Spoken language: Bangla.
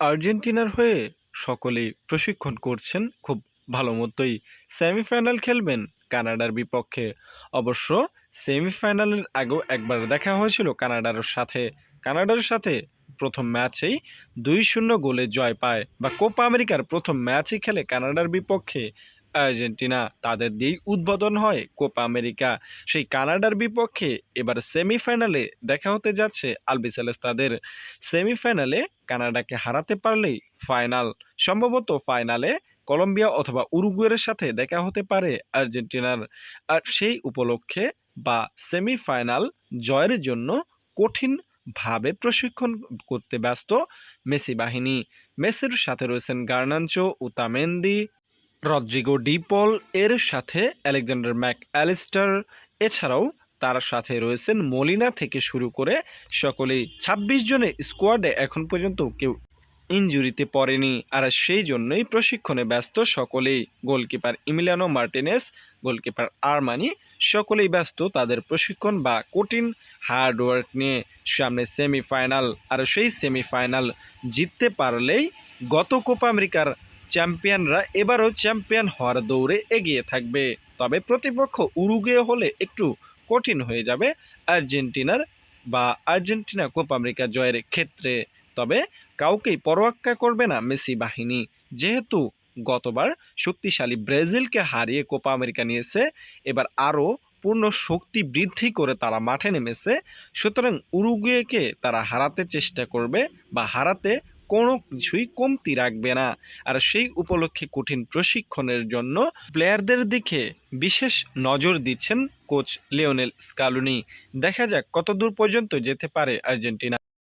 আর্জেন্টিনার হয়ে সকলেই প্রশিক্ষণ করছেন খুব ভালো মতোই। সেমিফাইনাল খেলবেন কানাডার বিপক্ষে। অবশ্য সেমিফাইনালের আগেও একবার দেখা হয়েছিল কানাডার সাথে। কানাডার সাথে প্রথম ম্যাচেই দুই শূন্য গোলে জয় পায় বা কোপা আমেরিকার প্রথম ম্যাচই খেলে কানাডার বিপক্ষে আর্জেন্টিনা তাদের দিয়েই উদ্বোধন হয় কোপা আমেরিকা। সেই কানাডার বিপক্ষে এবার সেমিফাইনালে দেখা হতে যাচ্ছে আলবিসেলেস তাদের সেমিফাইনালে কানাডাকে হারাতে পারলেই ফাইনাল। সম্ভবত ফাইনালে কলম্বিয়া অথবা উরুগুয়ের সাথে দেখা হতে পারে আর্জেন্টিনার। আর সেই উপলক্ষে বা সেমিফাইনাল জয়ের জন্য কঠিনভাবে প্রশিক্ষণ করতে ব্যস্ত মেসি বাহিনী। মেসির সাথে রয়েছেন গার্নাঞ্চো, উতামেন্দি রদ্রিগো ডিপল এর সাথে আলেকজান্ডার ম্যাক অ্যালিস্টার, এছাড়াও তার সাথে রয়েছেন মলিনা থেকে শুরু করে সকলেই। ছাব্বিশ জনের স্কোয়াডে এখন পর্যন্ত কেউ ইনজুরিতে পড়েনি, আর সেই জন্যই প্রশিক্ষণে ব্যস্ত সকলেই। Goalkeeper Emiliano Martinez, goalkeeper Armani, সকলেই ব্যস্ত তাদের প্রশিক্ষণ বা কঠিন হার্ডওয়ার্ক নিয়ে। সামনে সেমিফাইনাল, আর সেই সেমিফাইনাল জিততে পারলেই গত কোপা আমেরিকার চ্যাম্পিয়নরা এবারও চ্যাম্পিয়ন হওয়ার দৌড়ে এগিয়ে থাকবে। তবে প্রতিপক্ষ উরুগুয়ে হলে একটু কঠিন হয়ে যাবে আর্জেন্টিনার বা আর্জেন্টিনা কোপা আমেরিকা জয়ের ক্ষেত্রে। তবে কাউকেই পরোয়াক্কা করবে না মেসি বাহিনী। যেহেতু গতবার শক্তিশালী ব্রাজিলকে হারিয়ে কোপা আমেরিকা নিয়েছে, এবার আরও পূর্ণ শক্তি বৃদ্ধি করে তারা মাঠে নেমেছে। সুতরাং উরুগুয়েকে তারা হারাতে চেষ্টা করবে বা হারাতে কোনো কিছুই কমতি রাখবে না। আর সেই উপলক্ষে কঠিন প্রশিক্ষণের জন্য প্লেয়ারদের দিকে বিশেষ নজর দিচ্ছেন কোচ লিওনেল স্কালুনি দেখা যাক কতদূর পর্যন্ত যেতে পারে আর্জেন্টিনা।